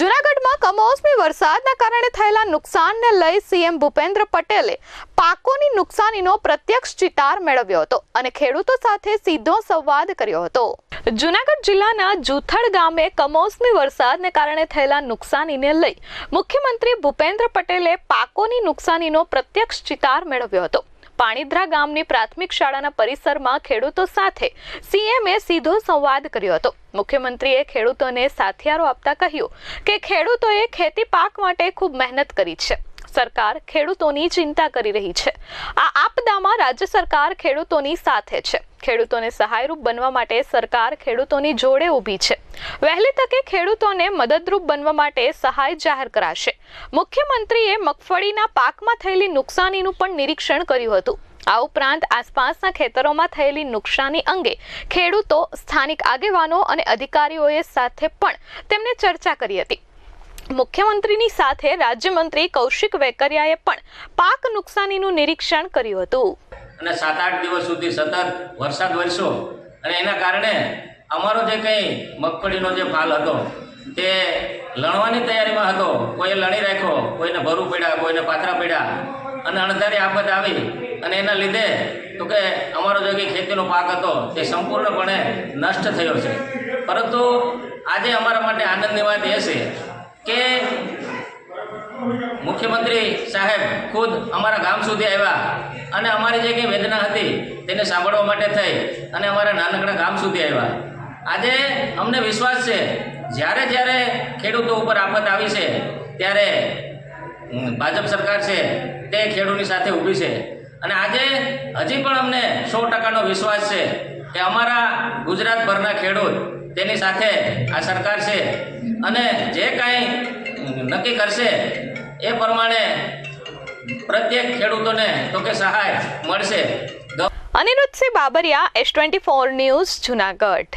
જૂનાગઢમાં કમોસમી વરસાદના કારણે થયેલા નુકસાનને લઈ સીએમ ભૂપેન્દ્ર પટેલે પાકોની નુકસાનીનો પ્રત્યક્ષ ચિતાર મેળવ્યો હતો અને ખેડૂતો સાથે સીધો સંવાદ કર્યો હતો. જૂનાગઢ જિલ્લાના જૂથડ ગામે કમોસમી વરસાદને કારણે થયેલા નુકસાનીને લઈ મુખ્યમંત્રી ભૂપેન્દ્ર પટેલે પાકોની નુકસાનીનો પ્રત્યક્ષ ચિતાર મેળવ્યો હતો. પાણીદ્રા ગામની પ્રાથમિક શાળાના પરિસરમાં ખેડૂતો સાથે સીએમએ સીધો સંવાદ કર્યો હતો. મુખ્યમંત્રીએ ખેડૂતોને સાથિયારો આપતા કહ્યું કે ખેડૂતોએ ખેતી પાક માટે ખૂબ મહેનત કરી છે. સરકાર ખેડૂતોની ચિંતા કરી રહી છે. આ આપદામાં રાજ્ય સરકાર ખેડૂતોની સાથે છે. ખેડૂતોને સહાયરૂપ બનવા માટે સરકાર ખેડૂતોની જોડે ઊભી છે. વહેલી તકે ખેડૂતોને મદદરૂપ બનવા માટે સહાય જાહેર કરાશે. મુખ્યમંત્રીએ મગફળીના પાકમાં થયેલી નુકસાનીનું પણ નિરીક્ષણ કર્યું હતું. આ ઉપરાંત આસપાસના ખેતરોમાં થયેલી નુકસાની અંગે ખેડૂતો, સ્થાનિક આગેવાનો અને અધિકારીઓએ સાથે પણ તેમને ચર્ચા કરી હતી. મુખ્યમંત્રીની સાથે રાજ્યમંત્રી કૌશિક વેકરિયાએ પણ પાક નુકસાનીનું નિરીક્ષણ કર્યું હતું. અને સાત આઠ દિવસ સુધી સતત વરસાદ વરસ્યો. અને એના કારણે અમારો જે કંઈ મગફળીનો જે ફાલ હતો, તે લણવાની તૈયારીમાં હતો. કોઈએ લણી રાખ્યો, કોઈને ભરું પડ્યા, કોઈને પાથરા પડ્યા. અને અણધારી આફત આવી. અને એના લીધે તો કે અમારો જે કંઈ ખેતીનો પાક હતો, તે સંપૂર્ણપણે નષ્ટ થયો છે. પરંતુ આજે અમારા માટે આનંદની વાત એ છે કે મુખ્યમંત્રી સાહેબ ખુદ અમારા ગામ સુધી આવ્યા. અને અમારી જે કંઈ વેદના હતી, તેને સાંભળવા માટે થઈ અને અમારા નાનકડા ગામ સુધી આવ્યા. આજે અમને વિશ્વાસ છે, જ્યારે જ્યારે ખેડૂતો ઉપર આફત આવી છે, ત્યારે ભાજપ સરકાર છે, તે ખેડૂતની સાથે ઊભી છે. અને આજે હજી પણ અમને સો ટકાનો વિશ્વાસ છે કે અમારા ગુજરાતભરના ખેડૂત તેની સાથે આ સરકાર છે અને જે કાંઈ નક્કી કરશે એ પ્રમાણે પ્રત્યેક ખેડૂતોને તો કે સહાય મળશે. Aniruddhsinh Babariya S twenty four news Junagadh.